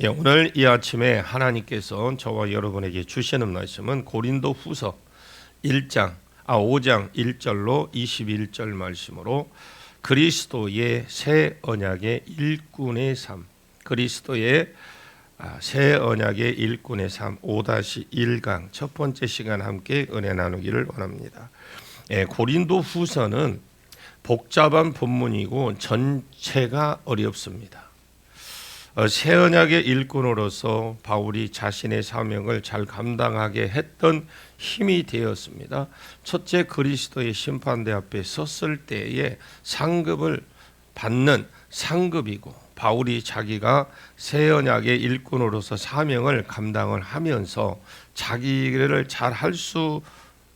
예, 오늘 이 아침에 하나님께서 저와 여러분에게 주시는 말씀은 고린도 후서 1장, 아 5장 1절로 21절 말씀으로 그리스도의 새 언약의 일꾼의 삶, 그리스도의 아, 새 언약의 일꾼의 삶 5-1강 첫 번째 시간 함께 은혜 나누기를 원합니다. 예, 고린도 후서는 복잡한 본문이고 전체가 어렵습니다. 어, 새 언약의 일꾼으로서 바울이 자신의 사명을 잘 감당하게 했던 힘이 되었습니다. 첫째 그리스도의 심판대 앞에 섰을 때에 상급을 받는 상급이고 바울이 자기가 새 언약의 일꾼으로서 사명을 감당을 하면서 자기를 잘 할 수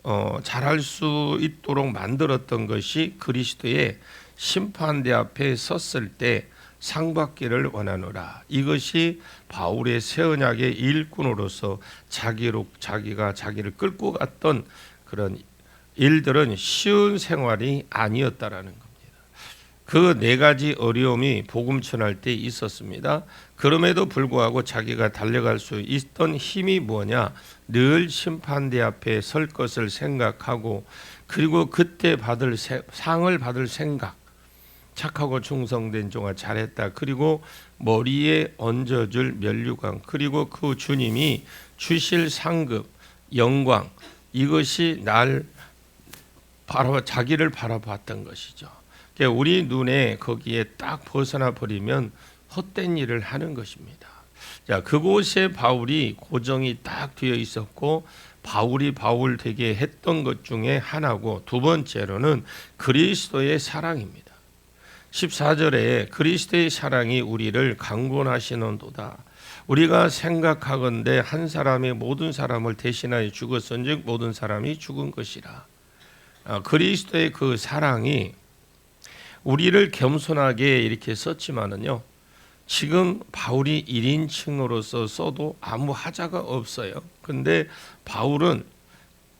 어, 잘할 수 있도록 만들었던 것이 그리스도의 심판대 앞에 섰을 때 상 받기를 원하노라. 이것이 바울의 새 언약의 일꾼으로서 자기로 자기가 자기를 끌고 갔던 그런 일들은 쉬운 생활이 아니었다라는 겁니다. 그 네 가지 어려움이 복음 전할 때 있었습니다. 그럼에도 불구하고 자기가 달려갈 수 있던 힘이 뭐냐? 늘 심판대 앞에 설 것을 생각하고 그리고 그때 받을 상을 받을 생각 착하고 충성된 종아 잘했다. 그리고 머리에 얹어줄 면류관 그리고 그 주님이 주실 상급 영광 이것이 날 바라 자기를 바라봤던 것이죠. 그러니까 우리 눈에 거기에 딱 벗어나 버리면 헛된 일을 하는 것입니다. 자 그곳에 바울이 고정이 딱 되어 있었고 바울이 바울 되게 했던 것 중에 하나고 두 번째로는 그리스도의 사랑입니다. 14절에 그리스도의 사랑이 우리를 강권하시는도다. 우리가 생각하건대 한 사람이 모든 사람을 대신하여 죽었은즉 모든 사람이 죽은 것이라. 아, 그리스도의 그 사랑이 우리를 겸손하게 이렇게 썼지만은요. 지금 바울이 1인칭으로서 써도 아무 하자가 없어요. 근데 바울은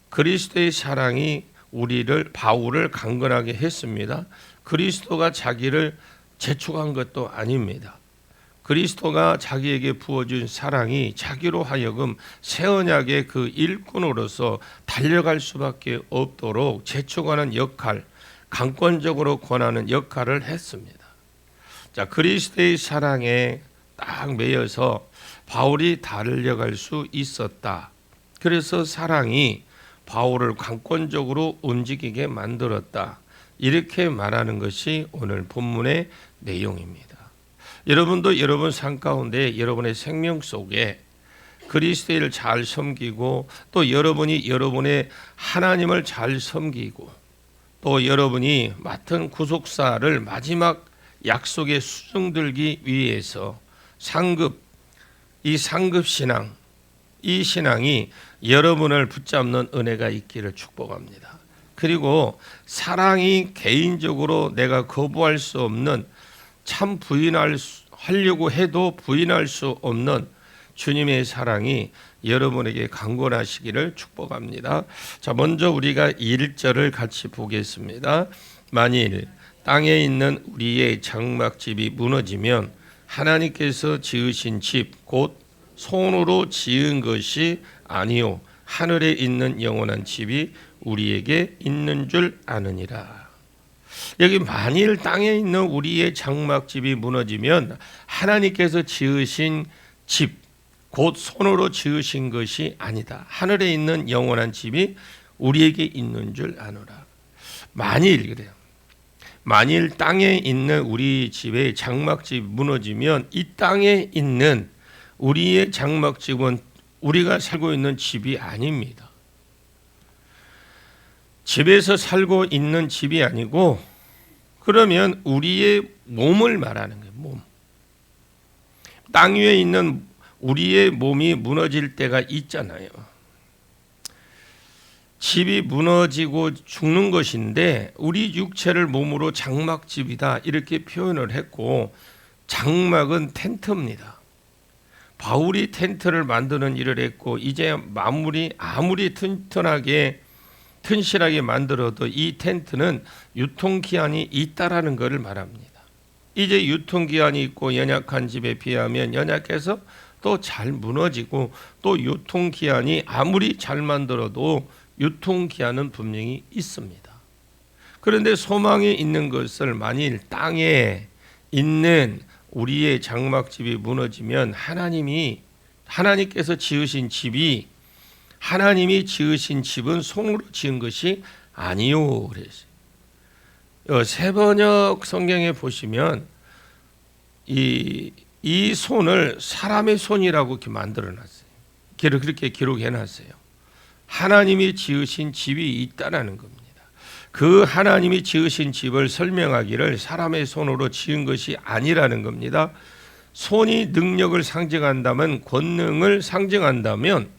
그리스도의 사랑이 우리를 바울을 강건하게 했습니다. 그리스도가 자기를 재촉한 것도 아닙니다. 그리스도가 자기에게 부어준 사랑이 자기로 하여금 새 언약의 그 일꾼으로서 달려갈 수밖에 없도록 재촉하는 역할, 강권적으로 권하는 역할을 했습니다. 자, 그리스도의 사랑에 딱 매여서 바울이 달려갈 수 있었다. 그래서 사랑이 바울을 강권적으로 움직이게 만들었다. 이렇게 말하는 것이 오늘 본문의 내용입니다. 여러분도 여러분 삶 가운데 여러분의 생명 속에 그리스도를 잘 섬기고 또 여러분이 여러분의 하나님을 잘 섬기고 또 여러분이 맡은 구속사를 마지막 약속에 수정들기 위해서 상급 이 상급 신앙 이 신앙이 여러분을 붙잡는 은혜가 있기를 축복합니다. 그리고 사랑이 개인적으로 내가 거부할 수 없는 참 부인할 수, 하려고 해도 부인할 수 없는 주님의 사랑이 여러분에게 강권하시기를 축복합니다. 자, 먼저 우리가 1절을 같이 보겠습니다. 만일 땅에 있는 우리의 장막집이 무너지면 하나님께서 지으신 집 곧 손으로 지은 것이 아니요 하늘에 있는 영원한 집이 우리에게 있는 줄 아느니라. 여기 만일 땅에 있는 우리의 장막집이 무너지면 하나님께서 지으신 집, 곧 손으로 지으신 것이 아니다. 하늘에 있는 영원한 집이 우리에게 있는 줄 아노라. 만일 그래요. 만일 땅에 있는 우리 집의 장막집 무너지면 이 땅에 있는 우리의 장막집은 우리가 살고 있는 집이 아닙니다. 집에서 살고 있는 집이 아니고 그러면 우리의 몸을 말하는 거예요. 몸. 땅 위에 있는 우리의 몸이 무너질 때가 있잖아요. 집이 무너지고 죽는 것인데 우리 육체를 몸으로 장막집이다 이렇게 표현을 했고 장막은 텐트입니다. 바울이 텐트를 만드는 일을 했고 이제 마무리 아무리 튼튼하게 튼실하게 만들어도 이 텐트는 유통 기한이 있다라는 것을 말합니다. 이제 유통기한이 있고 연약한 집에 비하면 연약해서 또 잘 무너지고 또 유통기한이 아무리 잘 만들어도 유통기한은 분명히 있습니다. 그런데 소망이 있는 것을 만일 땅에 있는 우리의 장막집이 무너지면 하나님이 하나님께서 지으신 집이 하나님이 지으신 집은 손으로 지은 것이 아니요 그랬어요. 어, 세번역 성경에 보시면 이, 이 손을 사람의 손이라고 이렇게 만들어 놨어요. 기록 그렇게 기록해 놨어요. 하나님이 지으신 집이 있다라는 겁니다. 그 하나님이 지으신 집을 설명하기를 사람의 손으로 지은 것이 아니라는 겁니다. 손이 능력을 상징한다면 권능을 상징한다면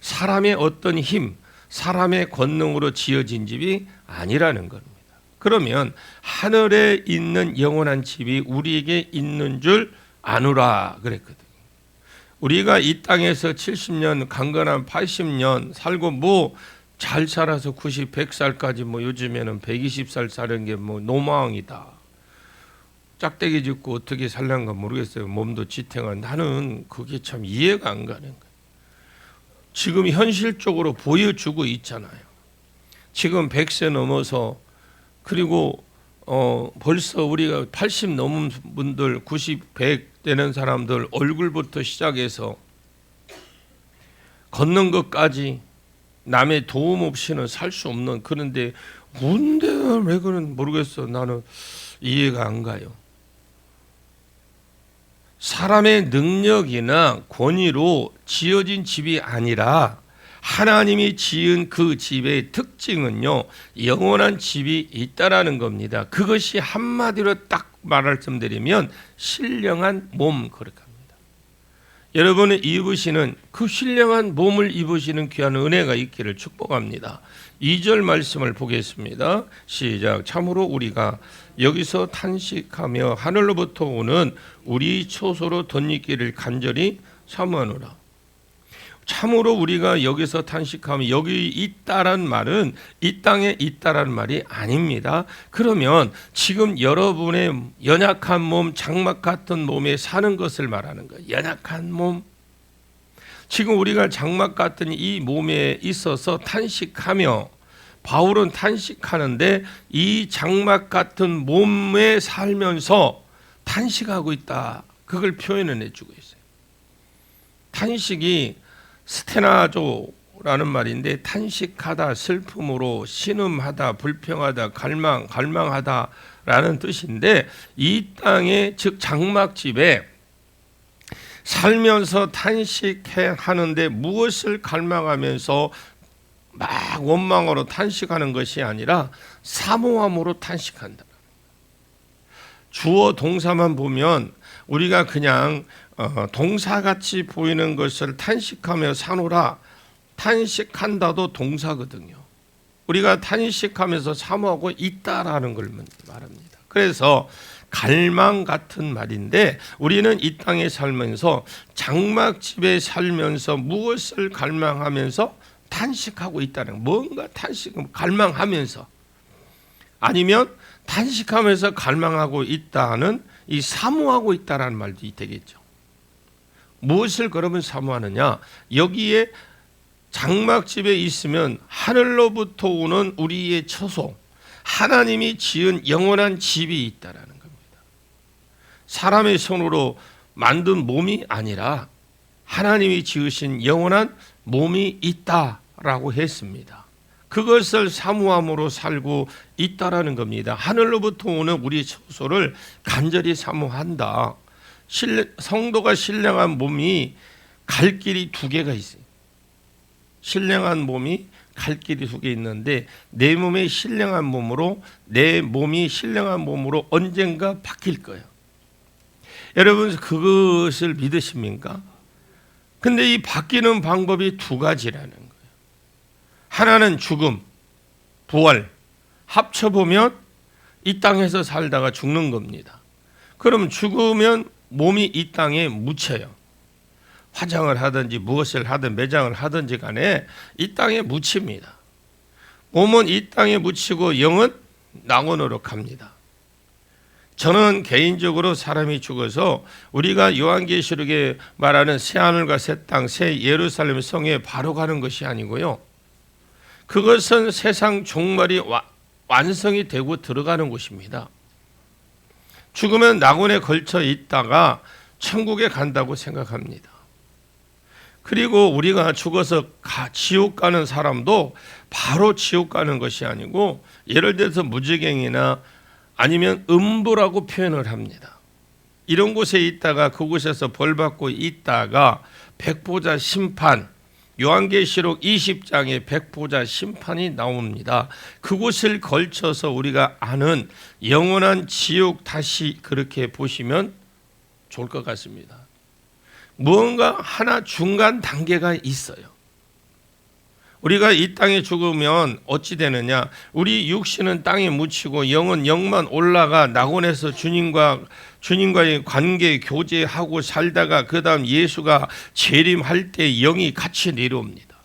사람의 어떤 힘, 사람의 권능으로 지어진 집이 아니라는 겁니다. 그러면 하늘에 있는 영원한 집이 우리에게 있는 줄 아노라 그랬거든요. 우리가 이 땅에서 70년, 강건한 80년 살고 뭐 잘 살아서 90, 100살까지 뭐 요즘에는 120살 사는 게 뭐 노망이다. 짝대기 짓고 어떻게 살란가 모르겠어요. 몸도 지탱한 나는 그게 참 이해가 안 가는 거예요. 지금 현실적으로 보여주고 있잖아요. 지금 100세 넘어서 그리고 어 벌써 우리가 80 넘은 분들 90, 100 되는 사람들 얼굴부터 시작해서 걷는 것까지 남의 도움 없이는 살 수 없는 그런데 뭔데 왜 그런 모르겠어 나는 이해가 안 가요. 사람의 능력이나 권위로 지어진 집이 아니라 하나님이 지은 그 집의 특징은요 영원한 집이 있다라는 겁니다. 그것이 한마디로 딱 말씀드리면 신령한 몸 그렇게 합니다. 여러분이 입으시는 그 신령한 몸을 입으시는 귀한 은혜가 있기를 축복합니다. 2절 말씀을 보겠습니다. 시작. 참으로 우리가 여기서 탄식하며 하늘로부터 오는 우리 초소로 덧입기를 간절히 사모하노라. 참으로 우리가 여기서 탄식하면 여기 있다란 말은 이 땅에 있다라는 말이 아닙니다. 그러면 지금 여러분의 연약한 몸, 장막 같은 몸에 사는 것을 말하는 거예요. 연약한 몸. 지금 우리가 장막 같은 이 몸에 있어서 탄식하며 바울은 탄식하는데 이 장막 같은 몸에 살면서 탄식하고 있다. 그걸 표현을 해주고 있어요. 탄식이 스테나조라는 말인데 탄식하다, 슬픔으로 신음하다, 불평하다, 갈망, 갈망하다라는 뜻인데 이 땅에 즉 장막집에 살면서 탄식해 하는데 무엇을 갈망하면서 막 원망으로 탄식하는 것이 아니라 사모함으로 탄식한다. 주어 동사만 보면 우리가 그냥 어, 동사같이 보이는 것을 탄식하며 사노라 탄식한다도 동사거든요. 우리가 탄식하면서 사모하고 있다라는 걸 말합니다. 그래서 갈망 같은 말인데 우리는 이 땅에 살면서 장막집에 살면서 무엇을 갈망하면서 탄식하고 있다는 뭔가 탄식 갈망하면서 아니면 탄식하면서 갈망하고 있다는 이 사모하고 있다라는 말도 되겠죠. 무엇을 그러면 사모하느냐? 여기에 장막집에 있으면 하늘로부터 오는 우리의 처소, 하나님이 지은 영원한 집이 있다라는 겁니다. 사람의 손으로 만든 몸이 아니라 하나님이 지으신 영원한 몸이 있다라고 했습니다. 그것을 사모함으로 살고 있다라는 겁니다. 하늘로부터 오는 우리 처소를 간절히 사모한다. 성도가 신령한 몸이 갈 길이 두 개가 있어요. 신령한 몸이 갈 길이 두 개 있는데 내 몸의 신령한 몸으로 내 몸이 신령한 몸으로 언젠가 바뀔 거예요. 여러분 그것을 믿으십니까? 근데 이 바뀌는 방법이 두 가지라는 거예요. 하나는 죽음, 부활 합쳐 보면 이 땅에서 살다가 죽는 겁니다. 그럼 죽으면 몸이 이 땅에 묻혀요. 화장을 하든지 무엇을 하든 매장을 하든지 간에 이 땅에 묻힙니다. 몸은 이 땅에 묻히고 영은 낙원으로 갑니다. 저는 개인적으로 사람이 죽어서 우리가 요한계시록에 말하는 새 하늘과 새 땅, 새 예루살렘 성에 바로 가는 것이 아니고요. 그것은 세상 종말이 와- 완성이 되고 들어가는 곳입니다. 죽으면 낙원에 걸쳐 있다가 천국에 간다고 생각합니다. 그리고 우리가 죽어서 가, 지옥 가는 사람도 바로 지옥 가는 것이 아니고 예를 들어서 무지갱이나 아니면 음부라고 표현을 합니다. 이런 곳에 있다가 그곳에서 벌 받고 있다가 백보자 심판 요한계시록 20장에 백보자 심판이 나옵니다. 그곳을 걸쳐서 우리가 아는 영원한 지옥 다시 그렇게 보시면 좋을 것 같습니다. 무언가 하나 중간 단계가 있어요. 우리가 이 땅에 죽으면 어찌 되느냐? 우리 육신은 땅에 묻히고 영은 영만 올라가 낙원에서 주님과 주님과의 관계 교제하고 살다가 그다음 예수가 재림할 때 영이 같이 내려옵니다.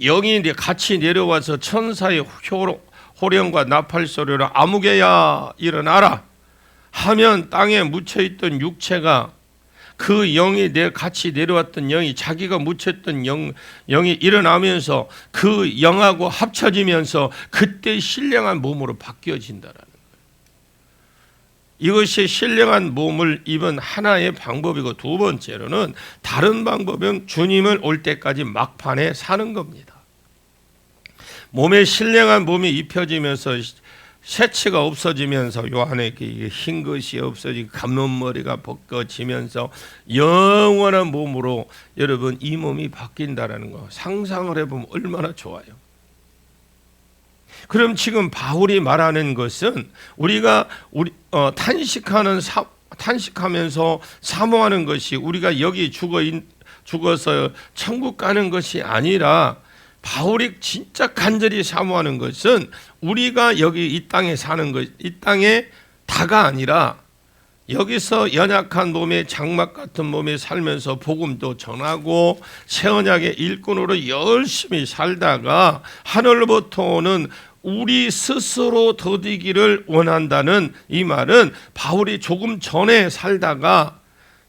영이 같이 내려와서 천사의 호령과 나팔 소리로 아무개야 일어나라 하면 땅에 묻혀 있던 육체가 그 영이 내 같이 내려왔던 영이 자기가 묻혔던 영 영이 일어나면서 그 영하고 합쳐지면서 그때 신령한 몸으로 바뀌어진다라는 거예요. 이것이 신령한 몸을 입은 하나의 방법이고 두 번째로는 다른 방법은 주님을 올 때까지 막판에 사는 겁니다. 몸에 신령한 몸이 입혀지면서 새치가 없어지면서 요 안에 이게 흰 것이 없어지고 감론머리가 벗겨지면서 영원한 몸으로 여러분 이 몸이 바뀐다라는 거 상상을 해보면 얼마나 좋아요. 그럼 지금 바울이 말하는 것은 우리가 우리 어, 탄식하는 사, 탄식하면서 사모하는 것이 우리가 여기 죽어 있, 죽어서 천국 가는 것이 아니라 바울이 진짜 간절히 사모하는 것은 우리가 여기 이 땅에 사는 것, 이 땅에 다가 아니라 여기서 연약한 몸에 장막 같은 몸에 살면서 복음도 전하고 새 언약의 일꾼으로 열심히 살다가 하늘로부터 오는 우리 스스로 더디기를 원한다는 이 말은 바울이 조금 전에 살다가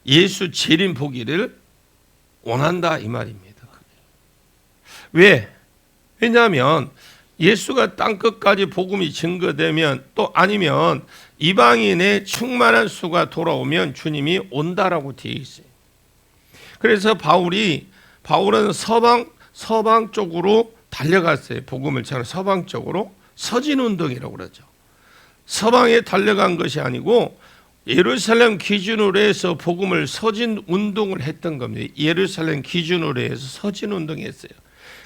예수 재림 보기를 원한다 이 말입니다. 왜? 왜냐하면 예수가 땅 끝까지 복음이 증거되면 또 아니면 이방인의 충만한 수가 돌아오면 주님이 온다라고 되어 있어요. 그래서 바울이 바울은 서방 서방 쪽으로 달려갔어요. 복음을 전하 서방 쪽으로 서진 운동이라고 그러죠. 서방에 달려간 것이 아니고 예루살렘 기준으로 해서 복음을 서진 운동을 했던 겁니다. 예루살렘 기준으로 해서 서진 운동했어요.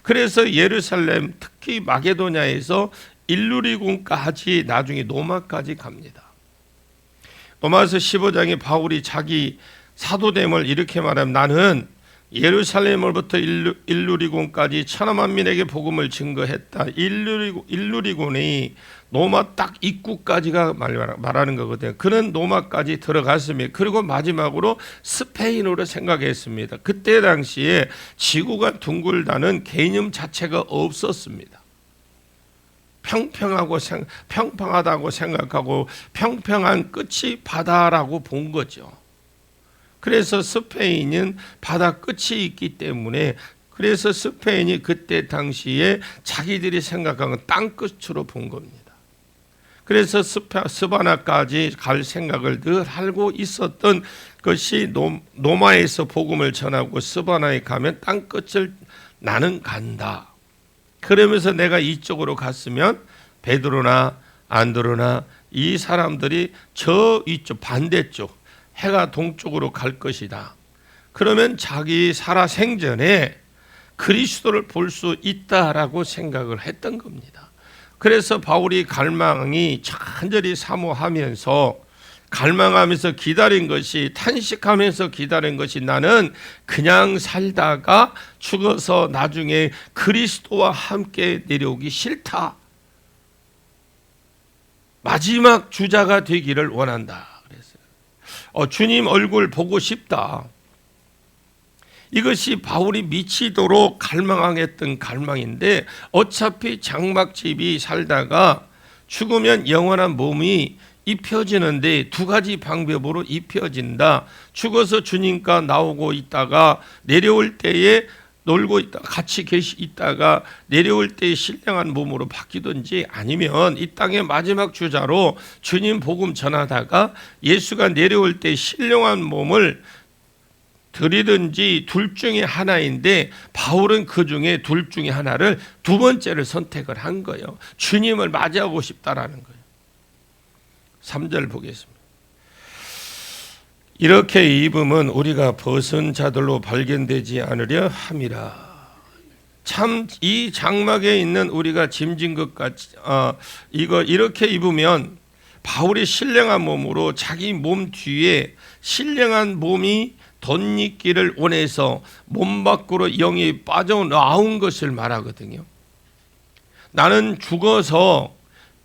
그래서 예루살렘 특히 마게도냐에서 일루리군까지 나중에 노마까지 갑니다. 로마서 15장에 바울이 자기 사도됨을 이렇게 말하면 나는 예루살렘으로부터 일루, 일루리군까지 천하 만 민에게 복음을 증거했다. 일루리군, 일루리군이 노마 딱 입구까지가 말하는 거거든요. 그는 노마까지 들어갔습니다. 그리고 마지막으로 스페인으로 생각했습니다. 그때 당시에 지구가 둥글다는 개념 자체가 없었습니다. 평평하고 생, 평평하다고 생각하고 평평한 끝이 바다라고 본 거죠. 그래서 스페인은 바다 끝이 있기 때문에 그래서 스페인이 그때 당시에 자기들이 생각한 땅 끝으로 본 겁니다. 그래서 스파, 스바나까지 갈 생각을 늘 하고 있었던 것이 노, 노마에서 복음을 전하고 스바나에 가면 땅 끝을 나는 간다. 그러면서 내가 이쪽으로 갔으면 베드로나 안드로나 이 사람들이 저 이쪽 반대쪽 해가 동쪽으로 갈 것이다. 그러면 자기 살아 생전에 그리스도를 볼 수 있다라고 생각을 했던 겁니다. 그래서 바울이 갈망이 간절히 사모하면서 갈망하면서 기다린 것이 탄식하면서 기다린 것이 나는 그냥 살다가 죽어서 나중에 그리스도와 함께 내려오기 싫다. 마지막 주자가 되기를 원한다. 어, 주님 얼굴 보고 싶다. 이것이 바울이 미치도록 갈망했던 갈망인데 어차피 장막집이 살다가 죽으면 영원한 몸이 입혀지는데 두 가지 방법으로 입혀진다. 죽어서 주님과 나오고 있다가 내려올 때에 놀고 있다 같이 계시 있다가 내려올 때 신령한 몸으로 바뀌든지 아니면 이 땅의 마지막 주자로 주님 복음 전하다가 예수가 내려올 때 신령한 몸을 드리든지 둘 중에 하나인데 바울은 그 중에 둘 중에 하나를 두 번째를 선택을 한 거예요. 주님을 맞이하고 싶다라는 거예요. 3절 보겠습니다. 이렇게 입음은 우리가 벗은 자들로 발견되지 않으려 함이라. 참 이 장막에 있는 우리가 짐진 것 같이 어, 이거 이렇게 입으면 바울이 신령한 몸으로 자기 몸 뒤에 신령한 몸이 덧입기를 원해서 몸 밖으로 영이 빠져나온 것을 말하거든요. 나는 죽어서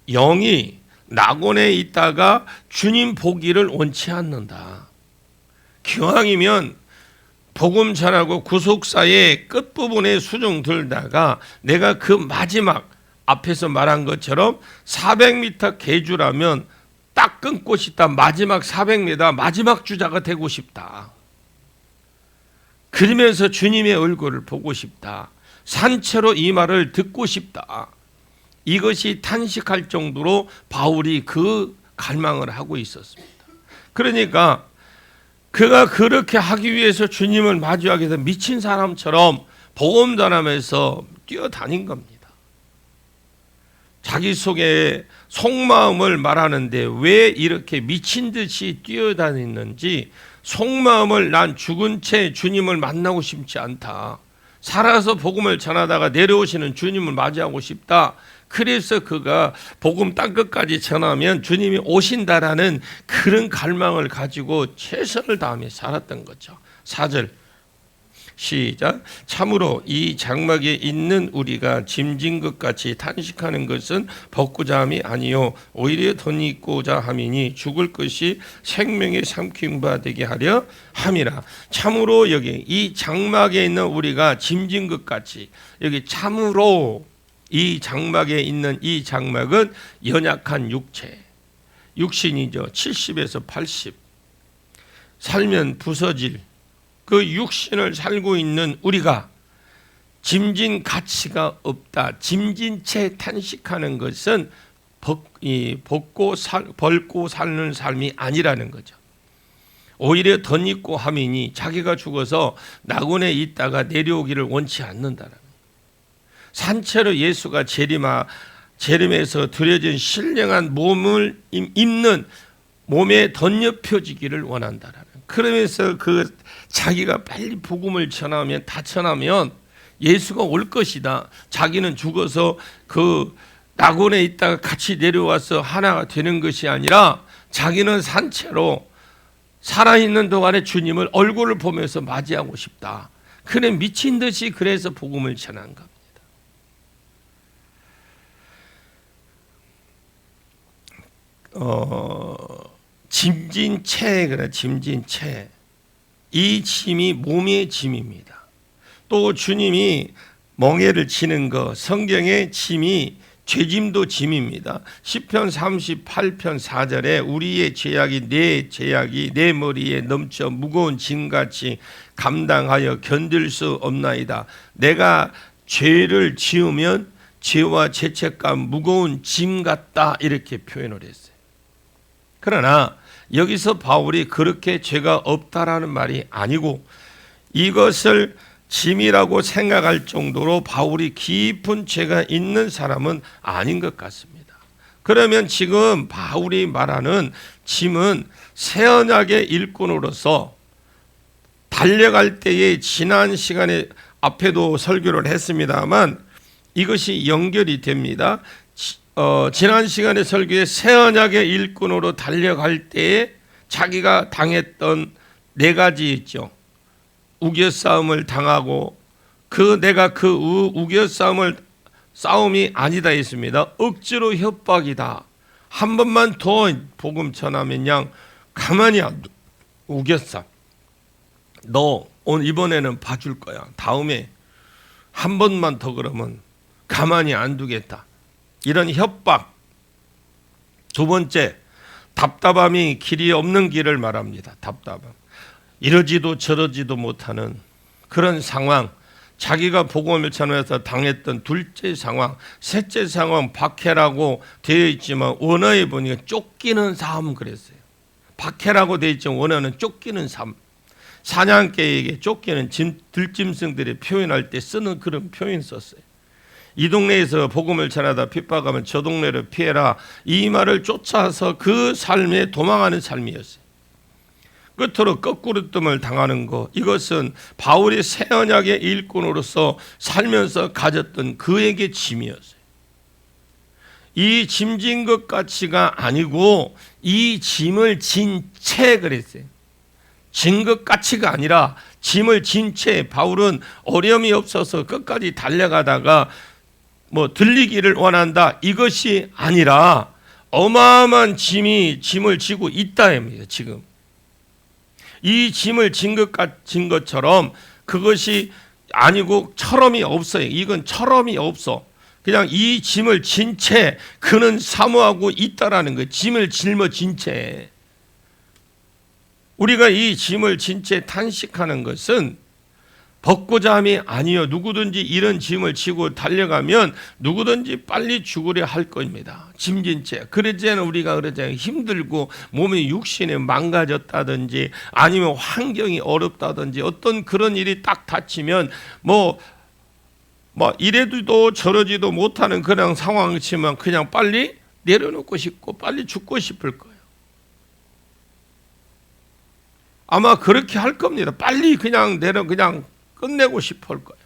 영이 낙원에 있다가 주님 보기를 원치 않는다. 기왕이면 복음 전하고 구속사의 끝부분에 수종 들다가 내가 그 마지막 앞에서 말한 것처럼 400m 계주라면 딱 끊고 싶다. 마지막 400m 마지막 주자가 되고 싶다. 그러면서 주님의 얼굴을 보고 싶다. 산채로 이 말을 듣고 싶다. 이것이 탄식할 정도로 바울이 그 갈망을 하고 있었습니다. 그러니까 그가 그렇게 하기 위해서 주님을 마주하게 된 미친 사람처럼 복음 전하면서 뛰어다닌 겁니다. 자기 속에 속마음을 말하는데 왜 이렇게 미친 듯이 뛰어다니는지 속마음을 난 죽은 채 주님을 만나고 싶지 않다. 살아서 복음을 전하다가 내려오시는 주님을 맞이하고 싶다. 그래서 그가 복음 땅 끝까지 전하면 주님이 오신다라는 그런 갈망을 가지고 최선을 다하며 살았던 거죠. 4절. 시작. 참으로 이 장막에 있는 우리가 짐진 것 같이 탄식하는 것은 벗고자 함이 아니요 오히려 돈 있고자 함이니 죽을 것이 생명의 삼킴바 되게 하려 함이라. 참으로 여기 이 장막에 있는 우리가 짐진 것 같이 여기 참으로 이 장막에 있는 이 장막은 연약한 육체 육신이죠 70에서 80 살면 부서질 그 육신을 살고 있는 우리가 짐진 가치가 없다. 짐진 채 탄식하는 것은 벗고 살, 벌고 사는 삶이 아니라는 거죠. 오히려 덧입고 함이니 자기가 죽어서 낙원에 있다가 내려오기를 원치 않는다는 산채로 예수가 재림하 재림에서 들여진 신령한 몸을 입는 몸에 덧입혀지기를 원한다라는. 그러면서 그 자기가 빨리 복음을 전하면 다 전하면 예수가 올 것이다. 자기는 죽어서 그 낙원에 있다가 같이 내려와서 하나가 되는 것이 아니라 자기는 산채로 살아있는 동안에 주님을 얼굴을 보면서 맞이하고 싶다. 그는 미친 듯이 그래서 복음을 전한 겁니다. 어, 짐진채 그래 짐진채 이 짐이 몸의 짐입니다. 또 주님이 멍해를 치는 거 성경의 짐이 죄짐도 짐입니다. 시편 38편 4절에 우리의 죄악이 내 죄악이 내 머리에 넘쳐 무거운 짐같이 감당하여 견딜 수 없나이다. 내가 죄를 지으면 죄와 죄책감 무거운 짐 같다 이렇게 표현을 했어요. 그러나 여기서 바울이 그렇게 죄가 없다라는 말이 아니고 이것을 짐이라고 생각할 정도로 바울이 깊은 죄가 있는 사람은 아닌 것 같습니다. 그러면 지금 바울이 말하는 짐은 새 언약의 일꾼으로서 달려갈 때에 지난 시간에 앞에도 설교를 했습니다만 이것이 연결이 됩니다. 어, 지난 시간에 설교에 새 언약의 일꾼으로 달려갈 때에 자기가 당했던 네 가지 있죠. 우겨 싸움을 당하고 그 내가 그 우겨 싸움을 싸움이 아니다 했습니다. 억지로 협박이다. 한 번만 더 복음 전하면 양 가만히 안 싸. 너 오늘 이번에는 봐줄 거야. 다음에 한 번만 더 그러면 가만히 안 두겠다. 이런 협박 두 번째, 답답함이 길이 없는 길을 말합니다. 답답함. 이러지도 저러지도 못하는 그런 상황, 자기가 복음을 전해서 당했던 둘째 상황, 셋째 상황 박해라고 되어 있지만 원어에 보니까 쫓기는 삶 그랬어요. 박해라고 되어 있지만 원어는 쫓기는 삶. 사냥개에게 쫓기는 짐, 들짐승들이 표현할 때 쓰는 그런 표현 썼어요. 이 동네에서 복음을 전하다 핍박하면 저 동네를 피해라 이 말을 쫓아서 그 삶에 도망하는 삶이었어요. 끝으로 거꾸로 뜸을 당하는 것 이것은 바울이 새 언약의 일꾼으로서 살면서 가졌던 그에게 짐이었어요. 이 짐진 것 같이가 아니고 이 짐을 진 채 그랬어요. 진 것 같이가 아니라 짐을 진 채 바울은 어려움이 없어서 끝까지 달려가다가 뭐 들리기를 원한다 이것이 아니라 어마어마한 짐이 짐을 지고 있다입니다. 지금 이 짐을 진 것 같은 것처럼 그것이 아니고 철험이 없어요. 이건 철험이 없어. 그냥 이 짐을 진 채 그는 사모하고 있다라는 거예요. 짐을 짊어진 채. 우리가 이 짐을 진 채 탄식하는 것은 벗고자 함이 아니요. 누구든지 이런 짐을 지고 달려가면 누구든지 빨리 죽으려 할 겁니다. 짐진 채. 그러지않 우리가 그러잖아요. 힘들고 몸이 육신에 망가졌다든지 아니면 환경이 어렵다든지 어떤 그런 일이 딱 닥치면 뭐, 뭐 이래도 저러지도 못하는 그런 상황이지만 그냥 빨리 내려놓고 싶고 빨리 죽고 싶을 거예요. 아마 그렇게 할 겁니다. 빨리 그냥 내려 그냥 끝내고 싶을 거예요.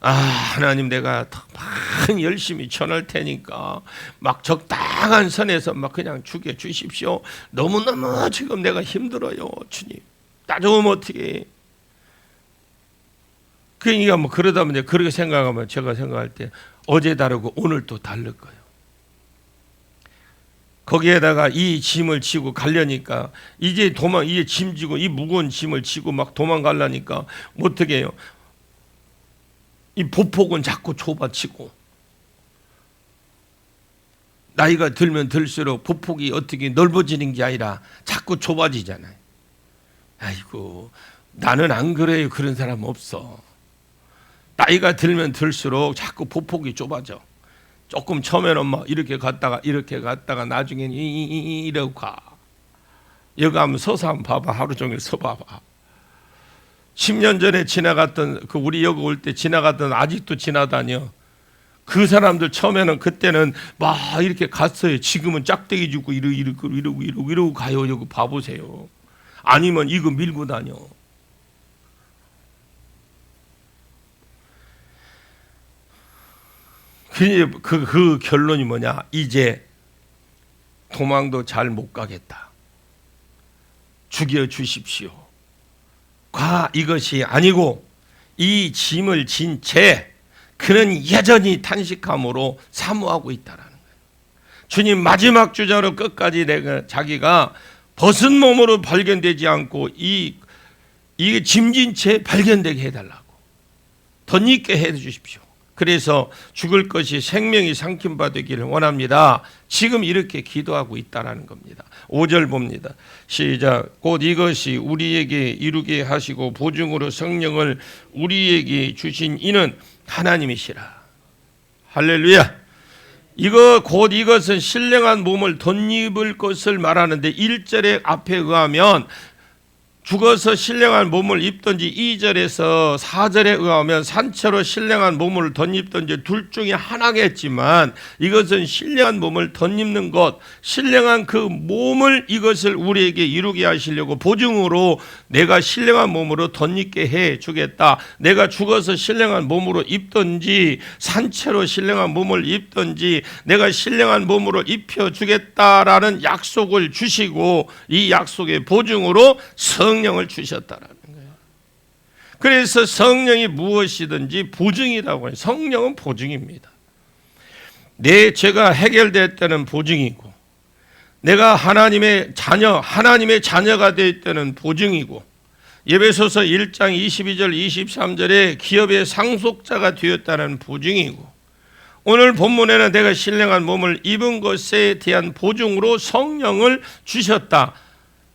아 하나님 내가 더 많이 열심히 전할 테니까 막 적당한 선에서 막 그냥 죽여 주십시오. 너무 너무 지금 내가 힘들어요, 주님. 나좀 어떻게? 그러니까 뭐 그러다 보면 그렇게 생각하면 제가 생각할 때 어제 다르고 오늘 또 다를 거예요. 거기에다가 이 짐을 지고 가려니까 이제 도망 이제 짐 지고 이 무거운 짐을 지고 막 도망가려니까 어떻게 해요? 이 보폭은 자꾸 좁아지고 나이가 들면 들수록 보폭이 어떻게 넓어지는 게 아니라 자꾸 좁아지잖아요. 아이고 나는 안 그래요. 그런 사람 없어. 나이가 들면 들수록 자꾸 보폭이 좁아져. 조금 처음에는 막 이렇게 갔다가 이렇게 갔다가 나중에는 이러고 가. 여기 한번 서서 한번 봐봐. 하루 종일 서 봐봐. 10년 전에 지나갔던 그 우리 여기 올 때 지나갔던 아직도 지나다녀. 그 사람들 처음에는 그때는 막 이렇게 갔어요. 지금은 짝대기 주고 이러고 이러고 이러고 이러고 이러고 가요. 여기 봐보세요. 아니면 이거 밀고 다녀. 그, 그, 그 결론이 뭐냐? 이제 도망도 잘 못 가겠다. 죽여 주십시오. 과 이것이 아니고 이 짐을 진 채 그는 여전히 탄식함으로 사모하고 있다라는 거예요. 주님 마지막 주자로 끝까지 내가 자기가 벗은 몸으로 발견되지 않고 이 이게 짐진 채 발견되게 해달라고 덧입게 해 주십시오. 그래서 죽을 것이 생명이 삼킴바 되기를 원합니다. 지금 이렇게 기도하고 있다라는 겁니다. 5절 봅니다. 시작. 곧 이것이 우리에게 이루게 하시고 보증으로 성령을 우리에게 주신 이는 하나님이시라. 할렐루야. 이거 곧 이것은 신령한 몸을 덧입을 것을 말하는데 1절의 앞에 의하면 죽어서 신령한 몸을 입든지 2절에서 4절에 의하면 산채로 신령한 몸을 덧입든지 둘 중에 하나겠지만 이것은 신령한 몸을 덧입는 것, 신령한 그 몸을 이것을 우리에게 이루게 하시려고 보증으로 내가 신령한 몸으로 덧입게 해 주겠다. 내가 죽어서 신령한 몸으로 입든지 산채로 신령한 몸을 입든지 내가 신령한 몸으로 입혀 주겠다라는 약속을 주시고 이 약속의 보증으로 성 성령을 주셨다라는 거예요. 그래서 성령이 무엇이든지 보증이라고 해요. 성령은 보증입니다. 내 죄가 해결될 때는 보증이고, 내가 하나님의 자녀, 하나님의 자녀가 될 때는 보증이고, 예배소서 1장 22절 23절에 기업의 상속자가 되었다는 보증이고, 오늘 본문에는 내가 신령한 몸을 입은 것에 대한 보증으로 성령을 주셨다.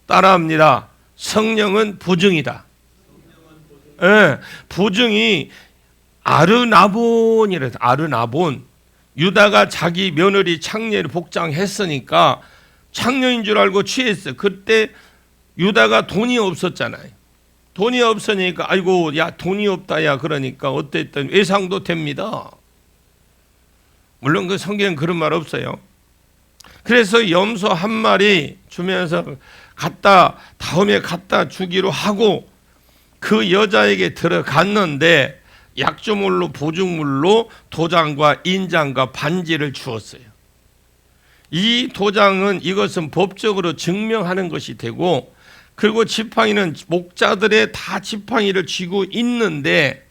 따라합니다. 성령은 보증이다. 예, 보증이 아르나본이래. 아르나본. 유다가 자기 며느리 창녀를 복장했으니까 창녀인 줄 알고 취했어. 그때 유다가 돈이 없었잖아요. 돈이 없으니까 아이고 야 돈이 없다 야 그러니까 어땠든 외상도 됩니다. 물론 그 성경엔 그런 말 없어요. 그래서 염소 한 마리 주면서 갖다 다음에 갖다 주기로 하고 그 여자에게 들어갔는데 약조물로 보증물로 도장과 인장과 반지를 주었어요. 이 도장은 이것은 법적으로 증명하는 것이 되고 그리고 지팡이는 목자들의 다 지팡이를 쥐고 있는데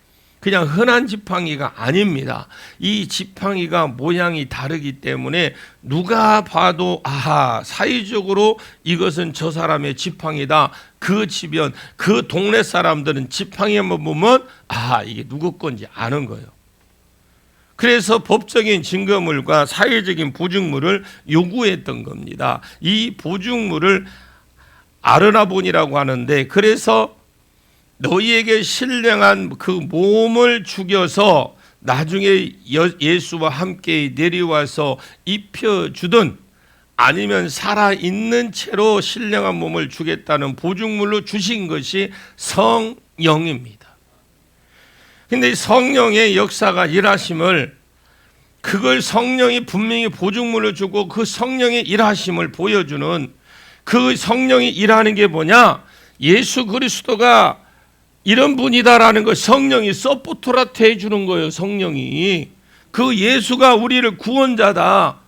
그냥 흔한 지팡이가 아닙니다. 이 지팡이가 모양이 다르기 때문에 누가 봐도 아하 사회적으로 이것은 저 사람의 지팡이다. 그 집연 그 동네 사람들은 지팡이만 보면 아 이게 누구 건지 아는 거예요. 그래서 법적인 증거물과 사회적인 보증물을 요구했던 겁니다. 이 보증물을 아르나본이라고 하는데 그래서 너희에게 신령한 그 몸을 죽여서 나중에 예수와 함께 내려와서 입혀주든 아니면 살아있는 채로 신령한 몸을 주겠다는 보증물로 주신 것이 성령입니다. 근데 성령의 역사가 일하심을 그걸 성령이 분명히 보증물을 주고 그 성령의 일하심을 보여주는 그 성령이 일하는 게 뭐냐? 예수 그리스도가 이런 분이다라는 거 성령이 서포트라트 해주는 거예요. 성령이 그 예수가 우리를 구원자다.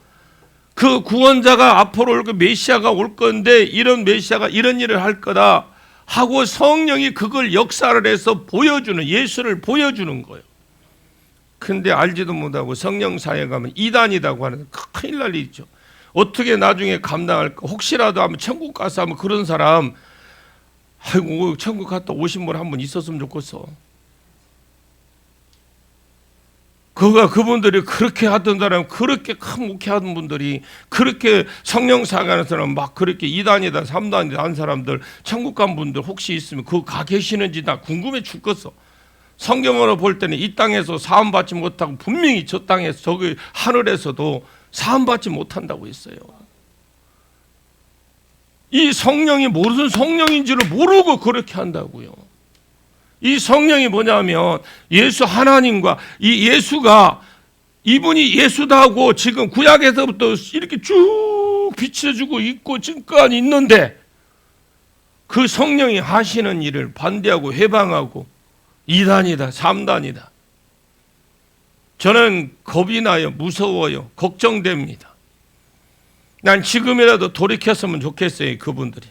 그 구원자가 앞으로 올 그 메시아가 올 건데 이런 메시아가 이런 일을 할 거다 하고 성령이 그걸 역사를 해서 보여주는 예수를 보여주는 거예요. 근데 알지도 못하고 성령 사에 가면 이단이라고 하는 큰일 날 일이죠. 어떻게 나중에 감당할까? 혹시라도 하면 천국 가서 하면 그런 사람 아이고 천국 갔다 오신 분 한 분 있었으면 좋겠어. 그가 그분들이 그렇게 하던 사람, 그렇게 큰 목회하던 분들이 그렇게 성령 사가는 사람 막 그렇게 2단이다, 3단이다 한 사람들 천국 간 분들 혹시 있으면 그 가 계시는지 나 궁금해 죽겠어. 성경으로 볼 때는 이 땅에서 사함 받지 못하고 분명히 저 땅에서 저기 하늘에서도 사함 받지 못한다고 했어요. 이 성령이 무슨 성령인지를 모르고 그렇게 한다고요. 이 성령이 뭐냐면 예수 하나님과 이 예수가 이분이 예수다고 지금 구약에서부터 이렇게 쭉 비춰주고 있고 지금까지 있는데 그 성령이 하시는 일을 반대하고 해방하고 2단이다, 3단이다. 저는 겁이 나요, 무서워요, 걱정됩니다. 난 지금이라도 돌이켰으면 좋겠어요, 그분들이.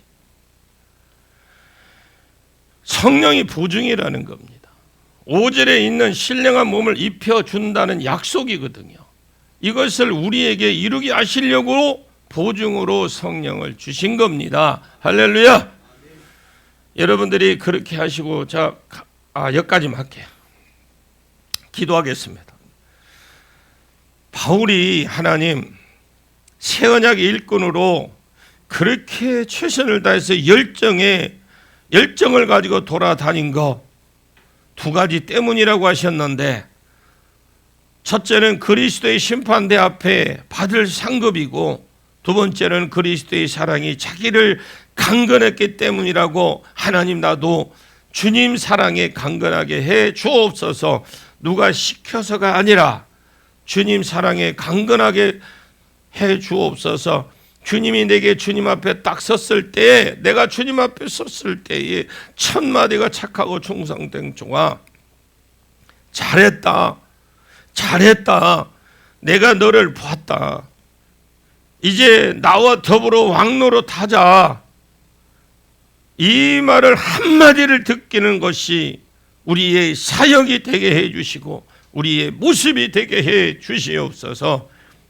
성령이 보증이라는 겁니다. 오절에 있는 신령한 몸을 입혀준다는 약속이거든요. 이것을 우리에게 이루게 하시려고 보증으로 성령을 주신 겁니다. 할렐루야! 여러분들이 그렇게 하시고, 자, 아, 여기까지만 할게요. 기도하겠습니다. 바울이 하나님, 새 언약의 일꾼으로 그렇게 최선을 다해서 열정에 열정을 가지고 돌아다닌 거두 가지 때문이라고 하셨는데 첫째는 그리스도의 심판대 앞에 받을 상급이고 두 번째는 그리스도의 사랑이 자기를 강건했기 때문이라고 하나님 나도 주님 사랑에 강건하게 해 주옵소서. 누가 시켜서가 아니라 주님 사랑에 강건하게 해 주옵소서. 주님이 내게 주님 앞에 딱 섰을 때에 내가 주님 앞에 섰을 때에 첫 마디가 착하고 충성된 종아 잘했다. 잘했다. 내가 너를 보았다. 이제 나와 더불어 왕노로 타자. 이 말을 한마디를 듣기는 것이 우리의 사역이 되게 해 주시고 우리의 모습이 되게 해 주시옵소서